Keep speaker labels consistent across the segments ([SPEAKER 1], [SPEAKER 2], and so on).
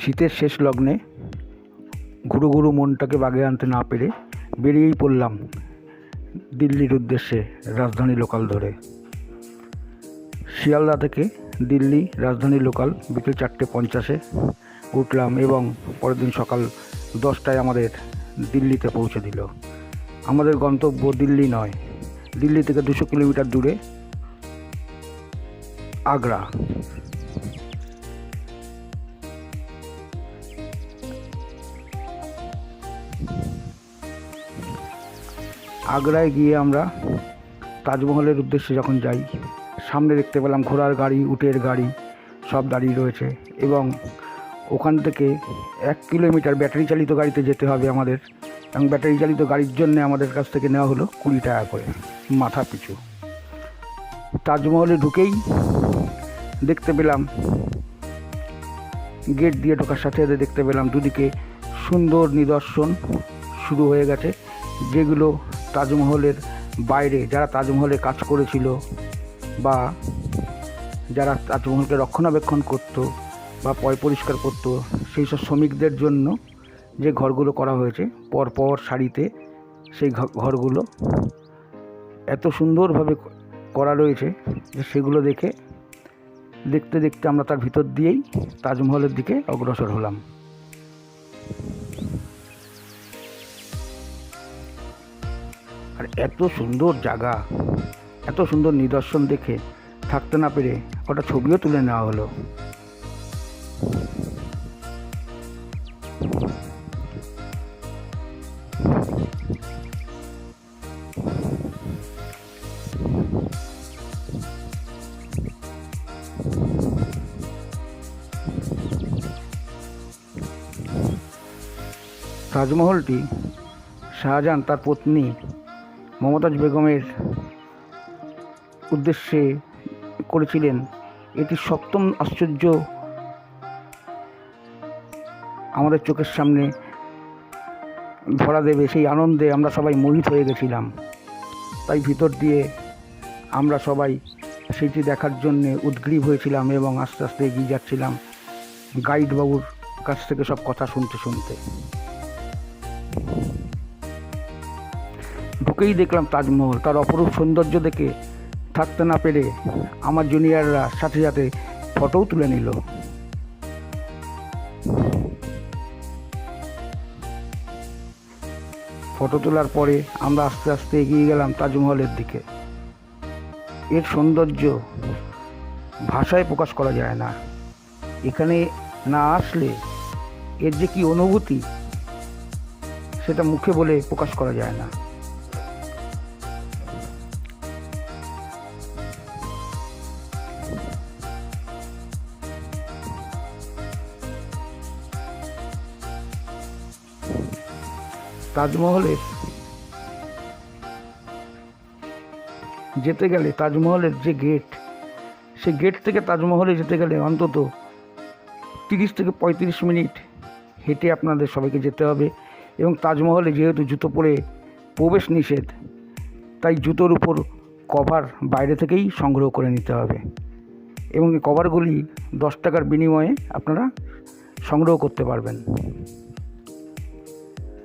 [SPEAKER 1] শীতের শেষ লগ্নে ঘুরু ঘুরু মনটাকে বাগে আনতে না পেরে বেরিয়েই পড়লাম দিল্লির উদ্দেশ্যে রাজধানী লোকাল ধরে। শিয়ালদা থেকে দিল্লি রাজধানী লোকাল বিকেল চারটে পঞ্চাশে উঠলাম এবং পরের দিন সকাল দশটায় আমাদের দিল্লিতে পৌঁছে দিল। আমাদের গন্তব্য দিল্লি নয়, দিল্লি থেকে দুশো কিলোমিটার দূরে আগ্রা। আগ্রায় গিয়ে আমরা তাজমহলের উদ্দেশ্যে যখন যাই, সামনে দেখতে পেলাম ঘোড়ার গাড়ি, উটের গাড়ি সব দাঁড়িয়ে রয়েছে এবং ওখান থেকে এক কিলোমিটার ব্যাটারি চালিত গাড়িতে যেতে হবে আমাদের এবং ব্যাটারি চালিত গাড়ির জন্য আমাদের কাছ থেকে নেওয়া হলো কুড়ি টাকা করে মাথা পিছু। তাজমহলে ঢুকেই দেখতে পেলাম, গেট দিয়ে ঢোকার সাথে সাথে দেখতে পেলাম দুদিকে সুন্দর নিদর্শন শুরু হয়ে গেছে, যেগুলো তাজমহলের বাইরে যারা তাজমহলে কাজ করেছিল বা যারা তাজমহলকে রক্ষণাবেক্ষণ করত বা পয় পরিষ্কার করতো, সেই সব শ্রমিকদের জন্য যে ঘরগুলো করা হয়েছে পরপর সারিতে সেই ঘরগুলো এত সুন্দরভাবে করা রয়েছে যে সেগুলো দেখে, দেখতে দেখতে আমরা তার ভিতর দিয়েই তাজমহলের দিকে অগ্রসর হলাম। আর এত সুন্দর জায়গা, এত সুন্দর নিদর্শন দেখে থাকতে না পেরে ওটা ছবিও তুলে নেওয়া হলো। তাজমহলটি শাহজাহান তার পত্নী মমতাজ বেগমের উদ্দেশ্যে করেছিলেন এটি সপ্তম আশ্চর্য আমাদের চোখের সামনে ধরা দেবে, সেই আনন্দে আমরা সবাই মোহিত হয়ে গেছিলাম। তাই ভিতর দিয়ে আমরা সবাই সেটি দেখার জন্যে উদ্গ্রীব হয়েছিলাম এবং আস্তে আস্তে এগিয়ে যাচ্ছিলাম গাইডবাবুর কাছ থেকে সব কথা শুনতে শুনতে। ঢুকেই দেখলাম তাজমহল, তার অপরূপ সৌন্দর্য দেখে থাকতে না পেরে আমার জুনিয়ররা সাথে সাথে ফটোও তুলে নিল। ফটো তোলার পরে আমরা আস্তে আস্তে এগিয়ে গেলাম তাজমহলের দিকে। এর সৌন্দর্য ভাষায় প্রকাশ করা যায় না। এখানে না আসলে এর যে কি অনুভূতি, সেটা মুখে বলে প্রকাশ করা যায় না। তাজমহলের যেতে গেলে তাজমহলের যে গেট সে গেট থেকে তাজমহলে যেতে গেলে অন্তত তিরিশ থেকে পঁয়ত্রিশ মিনিট হেঁটে আপনাদের সবাইকে যেতে হবে এবং তাজমহলে যেহেতু জুতো পরে প্রবেশ নিষেধ, তাই জুতোর উপর কভার বাইরে থেকেই সংগ্রহ করে নিতে হবে এবং এই কভারগুলি দশ টাকার বিনিময়ে আপনারা সংগ্রহ করতে পারবেন।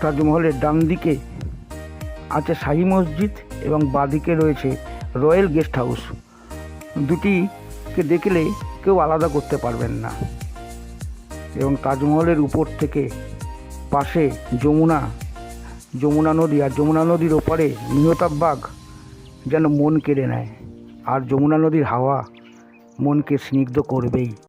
[SPEAKER 1] তাজমহলের ডান দিকে আছে শাহী মসজিদ এবং বাঁদিকে রয়েছে রয়্যাল গেস্ট হাউস। দুটিকে দেখলে কেউ আলাদা করতে পারবেন না। এবং তাজমহলের উপর থেকে পাশে যমুনা যমুনা নদী আর যমুনা নদীর ওপারে নিহতাব বাঘ যেন মন কেড়ে নেয়। আর যমুনা নদীর হাওয়া মনকে স্নিগ্ধ করবেই।